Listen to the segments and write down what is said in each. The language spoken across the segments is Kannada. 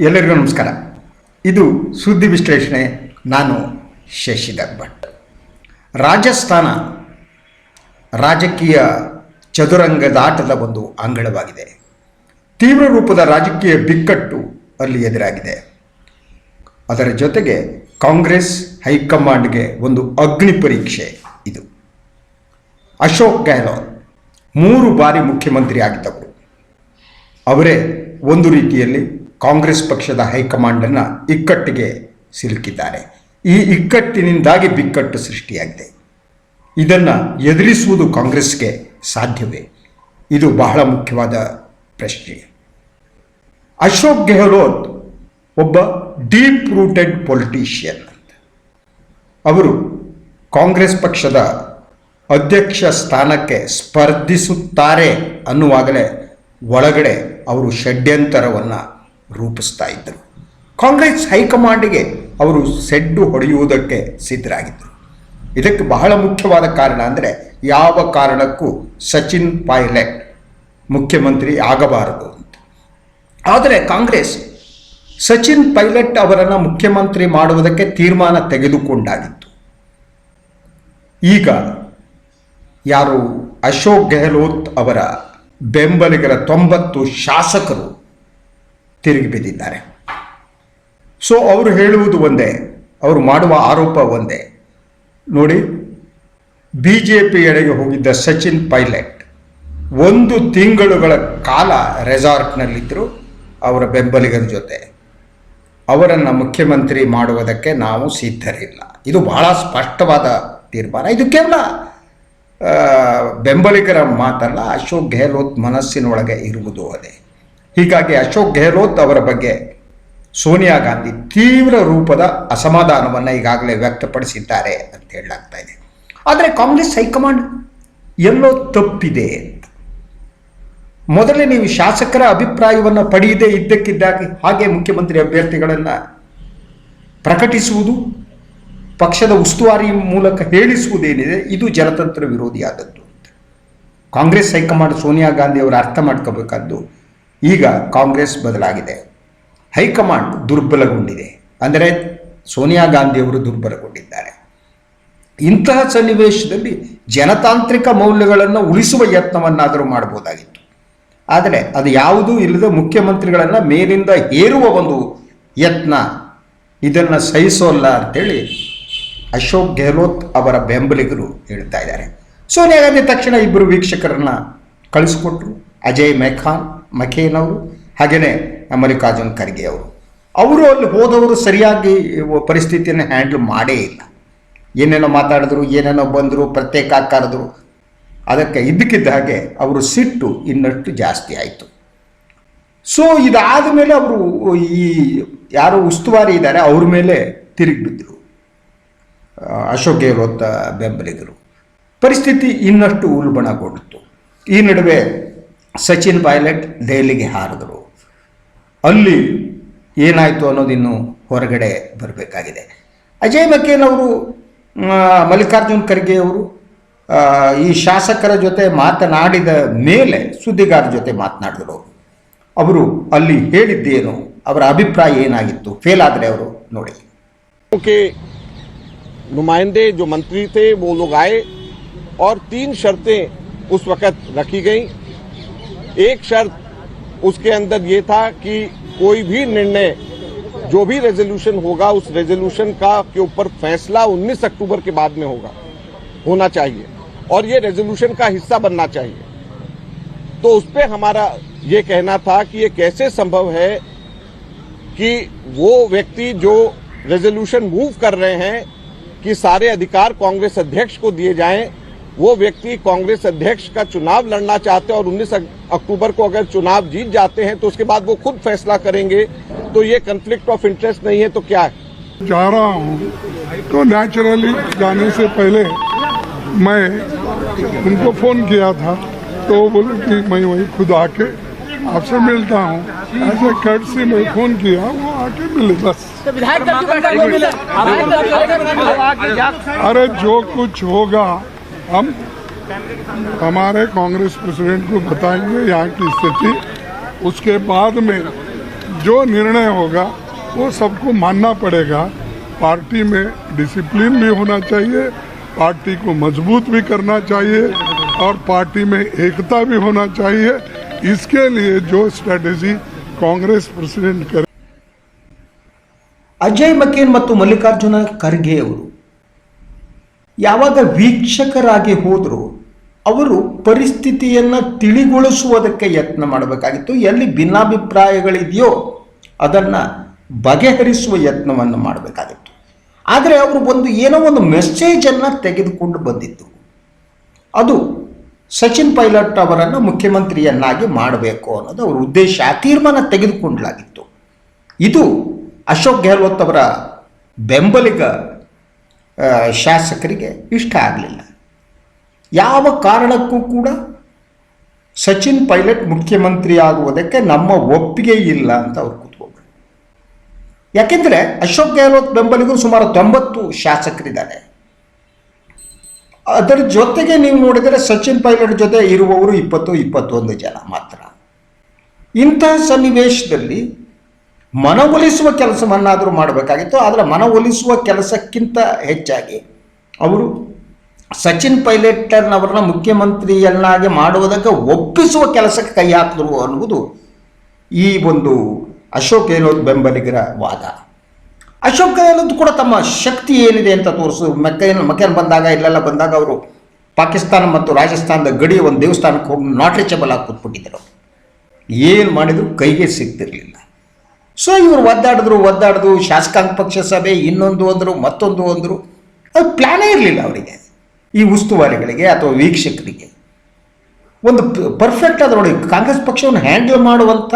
ಎಲ್ಲರಿಗೂ ನಮಸ್ಕಾರ. ಇದು ಸುದ್ದಿ ವಿಶ್ಲೇಷಣೆ. ನಾನು ಶಶಿಧರ್ ಭಟ್. ರಾಜಸ್ಥಾನ ರಾಜಕೀಯ ಚದುರಂಗದಾಟದ ಒಂದು ಅಂಗಳವಾಗಿದೆ. ತೀವ್ರ ರೂಪದ ರಾಜಕೀಯ ಬಿಕ್ಕಟ್ಟು ಅಲ್ಲಿ ಎದುರಾಗಿದೆ. ಅದರ ಜೊತೆಗೆ ಕಾಂಗ್ರೆಸ್ ಹೈಕಮಾಂಡ್ಗೆ ಒಂದು ಅಗ್ನಿ ಪರೀಕ್ಷೆ ಇದು. ಅಶೋಕ್ ಗೆಹ್ಲೋಟ್ ಮೂರು ಬಾರಿ ಮುಖ್ಯಮಂತ್ರಿ ಆಗಿದ್ದವರು. ಅವರೇ ಒಂದು ರೀತಿಯಲ್ಲಿ ಕಾಂಗ್ರೆಸ್ ಪಕ್ಷದ ಹೈಕಮಾಂಡನ್ನು ಇಕ್ಕಟ್ಟಿಗೆ ಸಿಲುಕಿದ್ದಾರೆ. ಈ ಇಕ್ಕಟ್ಟಿನಿಂದಾಗಿ ಬಿಕ್ಕಟ್ಟು ಸೃಷ್ಟಿಯಾಗಿದೆ. ಇದನ್ನು ಎದುರಿಸುವುದು ಕಾಂಗ್ರೆಸ್ಗೆ ಸಾಧ್ಯವೇ? ಇದು ಬಹಳ ಮುಖ್ಯವಾದ ಪ್ರಶ್ನೆ. ಅಶೋಕ್ ಗೆಹ್ಲೋತ್ ಒಬ್ಬ ಡೀಪ್ ರೂಟೆಡ್ ಪೊಲಿಟಿಷಿಯನ್ ಅಂತ. ಅವರು ಕಾಂಗ್ರೆಸ್ ಪಕ್ಷದ ಅಧ್ಯಕ್ಷ ಸ್ಥಾನಕ್ಕೆ ಸ್ಪರ್ಧಿಸುತ್ತಾರೆ ಅನ್ನುವಾಗಲೇ ಒಳಗಡೆ ಅವರು ಷಡ್ಯಂತರವನ್ನು ರೂಪಿಸ್ತಾ ಇದ್ದರು. ಕಾಂಗ್ರೆಸ್ ಹೈಕಮಾಂಡ್ಗೆ ಅವರು ಸೆಡ್ಡು ಹೊಡೆಯುವುದಕ್ಕೆ ಸಿದ್ಧರಾಗಿದ್ದರು. ಇದಕ್ಕೆ ಬಹಳ ಮುಖ್ಯವಾದ ಕಾರಣ ಅಂದರೆ ಯಾವ ಕಾರಣಕ್ಕೂ ಸಚಿನ್ ಪೈಲಟ್ ಮುಖ್ಯಮಂತ್ರಿ ಆಗಬಾರದು ಅಂತ. ಆದರೆ ಕಾಂಗ್ರೆಸ್ ಸಚಿನ್ ಪೈಲಟ್ ಅವರನ್ನು ಮುಖ್ಯಮಂತ್ರಿ ಮಾಡುವುದಕ್ಕೆ ತೀರ್ಮಾನ ತೆಗೆದುಕೊಂಡಾಗಿತ್ತು. ಈಗ ಯಾರು ಅಶೋಕ್ ಗೆಹ್ಲೋತ್ ಅವರ ಬೆಂಬಲಿಗರ ತೊಂಬತ್ತು ಶಾಸಕರು ತಿರುಗಿ ಬಿದ್ದಿದ್ದಾರೆ. ಸೊ ಅವರು ಹೇಳುವುದು ಒಂದೇ, ಅವರು ಮಾಡುವ ಆರೋಪ ಒಂದೇ. ನೋಡಿ ಬಿ ಜೆ ಪಿ ಹೋಗಿದ್ದ ಸಚಿನ್ ಪೈಲಟ್ ಒಂದು ತಿಂಗಳುಗಳ ಕಾಲ ರೆಸಾರ್ಟ್ನಲ್ಲಿದ್ದರು, ಅವರ ಬೆಂಬಲಿಗರ ಜೊತೆ. ಅವರನ್ನು ಮುಖ್ಯಮಂತ್ರಿ ಮಾಡುವುದಕ್ಕೆ ನಾವು ಸಿದ್ಧರಿಲ್ಲ. ಇದು ಬಹಳ ಸ್ಪಷ್ಟವಾದ ತೀರ್ಮಾನ. ಇದು ಕೇವಲ ಬೆಂಬಲಿಗರ ಮಾತಲ್ಲ, ಅಶೋಕ್ ಗೆಹ್ಲೋತ್ ಮನಸ್ಸಿನೊಳಗೆ ಇರುವುದು ಅದೇ. ಹೀಗಾಗಿ ಅಶೋಕ್ ಗೆಹ್ಲೋತ್ ಅವರ ಬಗ್ಗೆ ಸೋನಿಯಾ ಗಾಂಧಿ ತೀವ್ರ ರೂಪದ ಅಸಮಾಧಾನವನ್ನು ಈಗಾಗಲೇ ವ್ಯಕ್ತಪಡಿಸಿದ್ದಾರೆ ಅಂತ ಹೇಳಲಾಗ್ತಾ ಇದೆ. ಆದರೆ ಕಾಂಗ್ರೆಸ್ ಹೈಕಮಾಂಡ್ ಎಲ್ಲೋ ತಪ್ಪಿದೆ ಅಂತ. ಮೊದಲೇ ನೀವು ಶಾಸಕರ ಅಭಿಪ್ರಾಯವನ್ನು ಪಡೆಯದೇ ಇದ್ದಕ್ಕಿದ್ದಾಗಿ ಹಾಗೆ ಮುಖ್ಯಮಂತ್ರಿ ಅಭ್ಯರ್ಥಿಗಳನ್ನು ಪ್ರಕಟಿಸುವುದು, ಪಕ್ಷದ ಉಸ್ತುವಾರಿ ಮೂಲಕ ಹೇಳಿಸುವುದೇನಿದೆ, ಇದು ಜನತಂತ್ರ ವಿರೋಧಿಯಾದದ್ದು ಕಾಂಗ್ರೆಸ್ ಹೈಕಮಾಂಡ್ ಸೋನಿಯಾ ಗಾಂಧಿ ಅವರು ಅರ್ಥ ಮಾಡ್ಕೋಬೇಕಾದ್ದು ಈಗ ಕಾಂಗ್ರೆಸ್ ಬದಲಾಗಿದೆ. ಹೈಕಮಾಂಡ್ ದುರ್ಬಲಗೊಂಡಿದೆ. ಅಂದರೆ ಸೋನಿಯಾ ಗಾಂಧಿ ಅವರು ದುರ್ಬಲಗೊಂಡಿದ್ದಾರೆ. ಇಂತಹ ಸನ್ನಿವೇಶದಲ್ಲಿ ಜನತಾಂತ್ರಿಕ ಮೌಲ್ಯಗಳನ್ನು ಉಳಿಸುವ ಯತ್ನವನ್ನಾದರೂ ಮಾಡಬಹುದಾಗಿತ್ತು. ಆದರೆ ಅದು ಯಾವುದೂ ಇಲ್ಲದ ಮುಖ್ಯಮಂತ್ರಿಗಳನ್ನು ಮೇಲಿಂದ ಹೇರುವ ಒಂದು ಯತ್ನ, ಇದನ್ನು ಸಹಿಸೋಲ್ಲ ಅಂತೇಳಿ ಅಶೋಕ್ ಗೆಹ್ಲೋತ್ ಅವರ ಬೆಂಬಲಿಗರು ಹೇಳ್ತಾ ಇದ್ದಾರೆ. ಸೋನಿಯಾ ಗಾಂಧಿ ತಕ್ಷಣ ಇಬ್ಬರು ವೀಕ್ಷಕರನ್ನು ಕಳಿಸ್ಕೊಟ್ರು. ಅಜಯ್ ಮೆಖಾನ್ ಮಖೇನ್ ಅವರು ಹಾಗೆಯೇ ಮಲ್ಲಿಕಾರ್ಜುನ್ ಖರ್ಗೆ ಅವರು. ಅವರು ಅಲ್ಲಿ ಹೋದವರು ಸರಿಯಾಗಿ ಪರಿಸ್ಥಿತಿಯನ್ನು ಹ್ಯಾಂಡಲ್ ಮಾಡೇ ಇಲ್ಲ. ಏನೇನೋ ಮಾತಾಡಿದ್ರು, ಏನೇನೋ ಬಂದರು, ಪ್ರತ್ಯೇಕ ಕರೆದ್ರು ಅದಕ್ಕೆ ಇದ್ದಕ್ಕಿದ್ದ ಹಾಗೆ ಅವರು ಸಿಟ್ಟು ಇನ್ನಷ್ಟು ಜಾಸ್ತಿ ಆಯಿತು. ಸೊ ಇದಾದ ಮೇಲೆ ಅವರು ಈ ಯಾರು ಉಸ್ತುವಾರಿ ಇದ್ದಾರೆ, ಅವ್ರ ಮೇಲೆ ತಿರುಗಿ ಬಿದ್ದರು. ಅಶೋಕ್ ಗೆಹ್ಲೋತ್ ಬೆಂಬಲಿಗರು. ಪರಿಸ್ಥಿತಿ ಇನ್ನಷ್ಟು ಉಲ್ಬಣಗೊಂಡಿತು ಈ ನಡುವೆ ಸಚಿನ್ ಪೈಲಟ್ ದೆಹಲಿಗೆ ಹಾರಿದರು ಅಲ್ಲಿ ಏನಾಯಿತು ಅನ್ನೋದಿನ್ನು ಹೊರಗಡೆ ಬರಬೇಕಾಗಿದೆ ಅಜಯ್ ಮಕೇನ್ ಅವರು ಆ, ಮಲ್ಲಿಕಾರ್ಜುನ್ ಖರ್ಗೆ ಅವರು ಆ, ಈ ಶಾಸಕರ ಜೊತೆ ಮಾತನಾಡಿದ ಮೇಲೆ ಸುದ್ದಿಗಾರರ ಜೊತೆ ಮಾತನಾಡಿದರು ಅವರು ಅವರು ಅಲ್ಲಿ ಹೇಳಿದ್ದೇನು ಅವರ ಅಭಿಪ್ರಾಯ ಏನಾಗಿತ್ತು ಫೇಲ್ ಆದರೆ ಅವರು ನೋಡಿ के नुमाइंदे जो मंत्री थे वो लोग आए और तीन शर्तें उस वक्त रखी गई एक शर्त उसके अंदर ये था कि कोई भी निर्णय, जो भी रेजोल्यूशन होगा, उस रेजोल्यूशन का के ऊपर फैसला 19 अक्टूबर के बाद में होगा, होना चाहिए। और ये रेजोल्यूशन का हिस्सा बनना चाहिए। तो उस पर हमारा ये कहना था कि ये कैसे संभव है कि वो व्यक्ति जो रेजोल्यूशन मूव कर रहे हैं, कि सारे अधिकार कांग्रेस अध्यक्ष को दिए जाएँ वो व्यक्ति कांग्रेस अध्यक्ष का चुनाव लड़ना चाहते हैं और 19 अक्टूबर को अगर चुनाव जीत जाते हैं तो उसके बाद वो खुद फैसला करेंगे। तो ये कंफ्लिक्ट ऑफ़ इंटरेस्ट नहीं है तो क्या है? जा रहा हूँ तो नेचुरली जाने से पहले मैं उनको फ़ोन किया था तो वो बोले कि मैं वहीं खुद आके आपसे मिलता हूँ। ऐसे कट से मैं फ़ोन किया वो आके मिले बस। विधायक अरे जो कुछ होगा हम हमारे कांग्रेस प्रेसिडेंट को बताएंगे यहाँ की स्थिति उसके बाद में जो निर्णय होगा वो सबको मानना पड़ेगा पार्टी में डिसिप्लिन भी होना चाहिए पार्टी को मजबूत भी करना चाहिए और पार्टी में एकता भी होना चाहिए इसके लिए जो स्ट्रेटेजी कांग्रेस प्रेसिडेंट करे ಅಜಯ್ ಮಕೇನ್ ಮತ್ತು ಮಲ್ಲಿಕಾರ್ಜುನ ಖರ್ಗೆ ಅವರು ಯಾವಾಗ ವೀಕ್ಷಕರಾಗಿ ಹೋದರೂ ಅವರು ಪರಿಸ್ಥಿತಿಯನ್ನು ತಿಳಿಗೊಳಿಸುವುದಕ್ಕೆ ಯತ್ನ ಮಾಡಬೇಕಾಗಿತ್ತು. ಎಲ್ಲಿ ಭಿನ್ನಾಭಿಪ್ರಾಯಗಳಿದೆಯೋ ಅದನ್ನು ಬಗೆಹರಿಸುವ ಯತ್ನವನ್ನು ಮಾಡಬೇಕಾಗಿತ್ತು. ಆದರೆ ಅವರು ಒಂದು ಏನೋ ಒಂದು ಮೆಸೇಜನ್ನು ತೆಗೆದುಕೊಂಡು ಬಂದಿದ್ದು ಅದು ಸಚಿನ್ ಪೈಲಟ್ ಅವರನ್ನು ಮುಖ್ಯಮಂತ್ರಿಯನ್ನಾಗಿ ಮಾಡಬೇಕು ಅನ್ನೋದು ಅವರ ಉದ್ದೇಶ. ಆ ತೀರ್ಮಾನ ತೆಗೆದುಕೊಂಡಲಾಗಿತ್ತು. ಇದು ಅಶೋಕ್ ಗೆಹ್ಲೋತ್ ಅವರ ಬೆಂಬಲಿಗ ಶಾಸಕರಿಗೆ ಇಷ್ಟ ಆಗಲಿಲ್ಲ. ಯಾವ ಕಾರಣಕ್ಕೂ ಕೂಡ ಸಚಿನ್ ಪೈಲಟ್ ಮುಖ್ಯಮಂತ್ರಿ ಆಗುವುದಕ್ಕೆ ನಮ್ಮ ಒಪ್ಪಿಗೆ ಇಲ್ಲ ಅಂತ ಅವ್ರು ಕೂತ್ಕೊಂಡ್ರು. ಯಾಕೆಂದರೆ ಅಶೋಕ್ ಗೆಹ್ಲೋತ್ ಬೆಂಬಲಿಗರು ಸುಮಾರು ತೊಂಬತ್ತು ಶಾಸಕರಿದ್ದಾರೆ. ಅದರ ಜೊತೆಗೆ ನೀವು ನೋಡಿದರೆ ಸಚಿನ್ ಪೈಲಟ್ ಜೊತೆ ಇರುವವರು ಇಪ್ಪತ್ತು, ಇಪ್ಪತ್ತೊಂದು ಜನ ಮಾತ್ರ. ಇಂತಹ ಸನ್ನಿವೇಶದಲ್ಲಿ ಮನವೊಲಿಸುವ ಕೆಲಸವನ್ನಾದರೂ ಮಾಡಬೇಕಾಗಿತ್ತು, ಆದರೆ ಮನವೊಲಿಸುವ ಕೆಲಸಕ್ಕಿಂತ ಹೆಚ್ಚಾಗಿ ಅವರು ಸಚಿನ್ ಪೈಲಟ್ನವರನ್ನ ಮುಖ್ಯಮಂತ್ರಿಯನ್ನಾಗಿ ಮಾಡುವುದಕ್ಕೆ ಒಪ್ಪಿಸುವ ಕೆಲಸಕ್ಕೆ ಕೈ ಹಾಕಿದ್ರು ಅನ್ನುವುದು ಈ ಒಂದು ಅಶೋಕ್ ಗೆಹ್ಲೋತ್ ಬೆಂಬಲಿಗರ ವಾದ. ಅಶೋಕ್ ಗೆಹ್ಲೋತ್ ಕೂಡ ತಮ್ಮ ಶಕ್ತಿ ಏನಿದೆ ಅಂತ ತೋರಿಸು, ಮಕ್ಕೇನ್ ಮಕ್ಕೇನ್ ಬಂದಾಗ, ಇಲ್ಲೆಲ್ಲ ಬಂದಾಗ ಅವರು ಪಾಕಿಸ್ತಾನ ಮತ್ತು ರಾಜಸ್ಥಾನದ ಗಡಿ ಒಂದು ದೇವಸ್ಥಾನಕ್ಕೆ ಹೋಗಿ ನಾಟ್ ರೀಚಬಲ್ ಆಗಿ ಕೂತ್ಬಿಟ್ಟಿದ್ದರು. ಏನು ಮಾಡಿದ್ರು? ಕೈಗೆ ಸಿಗ್ತಿರ್ಲಿಲ್ಲ. ಸೊ ಇವರು ಒದ್ದಾಡಿದ್ರು ಒದ್ದಾಡಿದ್ರು ಶಾಸಕಾಂಗ ಪಕ್ಷ ಸಭೆ, ಇನ್ನೊಂದು ಅಂದರು, ಮತ್ತೊಂದು ಅಂದರು. ಅದು ಪ್ಲ್ಯಾನೇ ಇರಲಿಲ್ಲ ಅವರಿಗೆ. ಈ ಉಸ್ತುವಾರಿಗಳಿಗೆ ಅಥವಾ ವೀಕ್ಷಕರಿಗೆ. ಒಂದು ಪರ್ಫೆಕ್ಟ್ ಆದ ಕಾಂಗ್ರೆಸ್ ಪಕ್ಷವನ್ನು ಹ್ಯಾಂಡಲ್ ಮಾಡುವಂಥ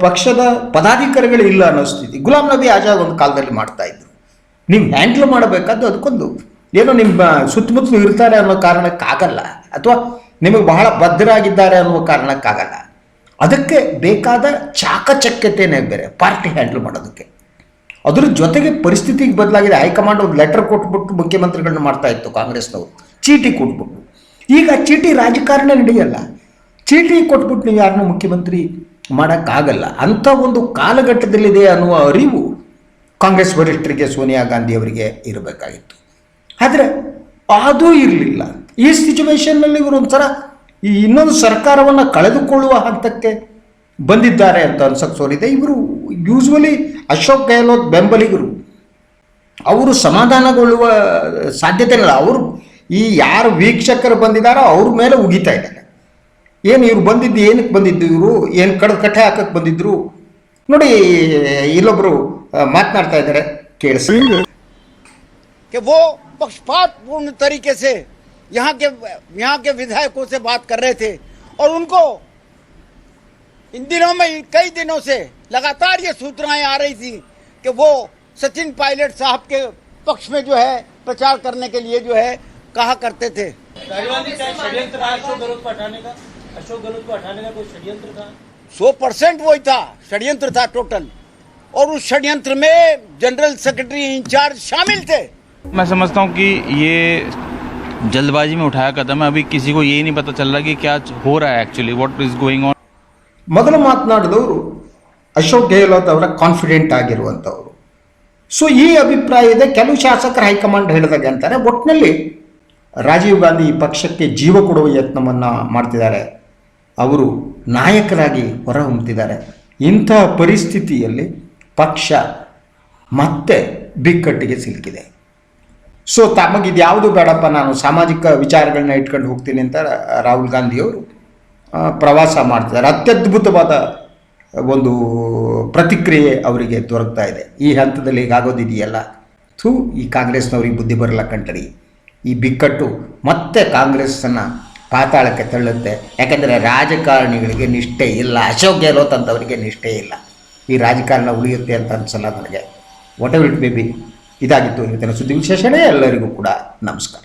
ಪಕ್ಷದ ಪದಾಧಿಕಾರಿಗಳು ಇಲ್ಲ ಅನ್ನೋ ಸ್ಥಿತಿ. ಗುಲಾಮ್ ನಬಿ ಆಜಾದ್ ಒಂದು ಕಾಲದಲ್ಲಿ ಮಾಡ್ತಾ ಇದ್ರು. ನೀವು ಹ್ಯಾಂಡಲ್ ಮಾಡಬೇಕಾದ್ದು ಅದಕ್ಕೊಂದು. ಏನೋ ನಿಮ್ಮ ಸುತ್ತಮುತ್ತಲು ಇರ್ತಾರೆ ಅನ್ನೋ ಕಾರಣಕ್ಕಾಗಲ್ಲ. ಅಥವಾ ನಿಮಗೆ ಬಹಳ ಬದ್ಧರಾಗಿದ್ದಾರೆ ಅನ್ನೋ ಕಾರಣಕ್ಕಾಗಲ್ಲ. ಅದಕ್ಕೆ ಬೇಕಾದ ಚಾಕಚಕ್ಯತೆಯೇ ಬೇರೆ, ಪಾರ್ಟಿ ಹ್ಯಾಂಡಲ್ ಮಾಡೋದಕ್ಕೆ. ಅದ್ರ ಜೊತೆಗೆ ಪರಿಸ್ಥಿತಿಗೆ ಬದಲಾಗಿದೆ. ಹೈಕಮಾಂಡ್ ಒಂದು ಲೆಟರ್ ಕೊಟ್ಬಿಟ್ಟು ಮುಖ್ಯಮಂತ್ರಿಗಳನ್ನ ಮಾಡ್ತಾ ಇತ್ತು ಕಾಂಗ್ರೆಸ್ನವರು. ಚೀಟಿ ಕೊಟ್ಬಿಟ್ಟು. ಈಗ ಚೀಟಿ ರಾಜಕಾರಣ ನಡೆಯಲ್ಲ. ಚೀಟಿ ಕೊಟ್ಬಿಟ್ಟು ನೀವು ಯಾರನ್ನೂ ಮುಖ್ಯಮಂತ್ರಿ ಮಾಡೋಕ್ಕಾಗಲ್ಲ. ಅಂಥ ಒಂದು ಕಾಲಘಟ್ಟದಲ್ಲಿದೆ ಅನ್ನುವ ಅರಿವು ಕಾಂಗ್ರೆಸ್ ವರಿಷ್ಠರಿಗೆ, ಸೋನಿಯಾ ಗಾಂಧಿ ಅವರಿಗೆ ಇರಬೇಕಾಗಿತ್ತು. ಆದರೆ ಅದೂ ಇರಲಿಲ್ಲ. ಈ ಸಿಚುವೇಶನ್ನಲ್ಲಿ ಇವರು ಒಂಥರ ಈ ಇನ್ನೊಂದು ಸರ್ಕಾರವನ್ನು ಕಳೆದುಕೊಳ್ಳುವ ಹಂತಕ್ಕೆ ಬಂದಿದ್ದಾರೆ ಅಂತ ಅನ್ಸಕ್ಕೆ ಸೋಲಿದೆ. ಇವರು ಯೂಶ್ವಲಿ ಅಶೋಕ್ ಗೆಹ್ಲೋತ್ ಬೆಂಬಲಿಗರು. ಅವರು ಸಮಾಧಾನಗೊಳ್ಳುವ ಸಾಧ್ಯತೆನಲ್ಲ ಅವರು ಈ ಯಾರು ವೀಕ್ಷಕರು ಬಂದಿದ್ದಾರೋ ಅವ್ರ ಮೇಲೆ ಉಗಿತಾ ಇದ್ದಾರೆ. ಏನು ಇವ್ರು ಬಂದಿದ್ದು ಏನಕ್ಕೆ ಬಂದಿದ್ದು ಇವರು? ಏನು ಕಡದ ಕಟ್ಟೆ ಹಾಕಕ್ಕೆ ಬಂದಿದ್ರು? ನೋಡಿ ಇಲ್ಲೊಬ್ಬರು ಮಾತನಾಡ್ತಾ ಇದ್ದಾರೆ. ಕೇಳಿಸ್. ಪಕ್ಷಪಾತ ಪೂರ್ಣ ತರೀಕೆ यहाँ के यहाँ के विधायकों से बात कर रहे थे और उनको इन दिनों में कई दिनों से लगातार ये सूचनाएँ आ रही थी कि वो सचिन पायलट साहब के पक्ष में जो है प्रचार करने के लिए जो है कहा करते थे। पहलवान जी चाहे षड्यंत्र था अशोक गहलोत को हटाने का? अशोक गहलोत को हटाने का कोई षड्यंत्र था? सौ परसेंट वही था षड्यंत्र था टोटल। और उस षड्यंत्र में जनरल सेक्रेटरी इंचार्ज शामिल थे। मैं समझता हूँ कि ये जल्दबाजी में उठाया कदम है अभी किसी को ये नहीं पता चल रहा कि क्या हो रहा है actually what is going on ಮೊದಲು ಮಾತನಾಡಿದವರು ಅಶೋಕ್ ಗೆಹ್ಲೋಟ್ ಅವರ ಕಾನ್ಫಿಡೆಂಟ್ ಆಗಿರುವಂಥವ್ರು ಸೊ ಈ ಅಭಿಪ್ರಾಯ ಇದೆ ಕೆಲವು ಶಾಸಕರು ಹೈಕಮಾಂಡ್ ಹೇಳಿದಾಗ ಅಂತಾರೆ ಒಟ್ಟಿನಲ್ಲಿ ರಾಜೀವ್ ಗಾಂಧಿ ಈ ಪಕ್ಷಕ್ಕೆ ಜೀವ ಕೊಡುವ ಯತ್ನವನ್ನು ಮಾಡ್ತಿದ್ದಾರೆ ಅವರು ನಾಯಕರಾಗಿ ಹೊರಹೊಮ್ಮುತ್ತಿದ್ದಾರೆ ಇಂತಹ ಪರಿಸ್ಥಿತಿಯಲ್ಲಿ ಪಕ್ಷ ಮತ್ತೆ ಬಿಕ್ಕಟ್ಟಿಗೆ ಸಿಲುಕಿದೆ ಸೊ ತಮಗಿದು ಯಾವುದು ಬೇಡಪ್ಪ, ನಾನು ಸಾಮಾಜಿಕ ವಿಚಾರಗಳನ್ನ ಇಟ್ಕೊಂಡು ಹೋಗ್ತೀನಿ ಅಂತ ರಾಹುಲ್ ಗಾಂಧಿಯವರು ಪ್ರವಾಸ ಮಾಡ್ತಿದ್ದಾರೆ. ಅತ್ಯದ್ಭುತವಾದ ಒಂದು ಪ್ರತಿಕ್ರಿಯೆ ಅವರಿಗೆ ದೊರಕ್ತಾ ಇದೆ. ಈ ಹಂತದಲ್ಲಿ ಹೀಗಾಗೋದಿದೆಯಲ್ಲ? ಥೂ, ಈ ಕಾಂಗ್ರೆಸ್ನವ್ರಿಗೆ ಬುದ್ಧಿ ಬರಲ್ಲ ಕಂಟರಿ ಈ ಬಿಕ್ಕಟ್ಟು ಮತ್ತೆ ಕಾಂಗ್ರೆಸ್ಸನ್ನು ಪಾತಾಳಕ್ಕೆ ತಳ್ಳುತ್ತೆ. ಯಾಕೆಂದರೆ ರಾಜಕಾರಣಿಗಳಿಗೆ ನಿಷ್ಠೆ ಇಲ್ಲ. ಅಶೋಕ್ ಗೆಹ್ಲೋತ್ ಅಂತವರಿಗೆ ನಿಷ್ಠೆ ಇಲ್ಲ. ಈ ರಾಜಕಾರಣ ಉಳಿಯುತ್ತೆ ಅಂತ ಅನ್ಸಲ್ಲ ನನಗೆ. Whatever it may be ಇದಾಗಿತ್ತು ಇವತ್ತಿನ ಸುದ್ದಿ ವಿಶೇಷಣೆ ಎಲ್ಲರಿಗೂ ಕೂಡ ನಮಸ್ಕಾರ.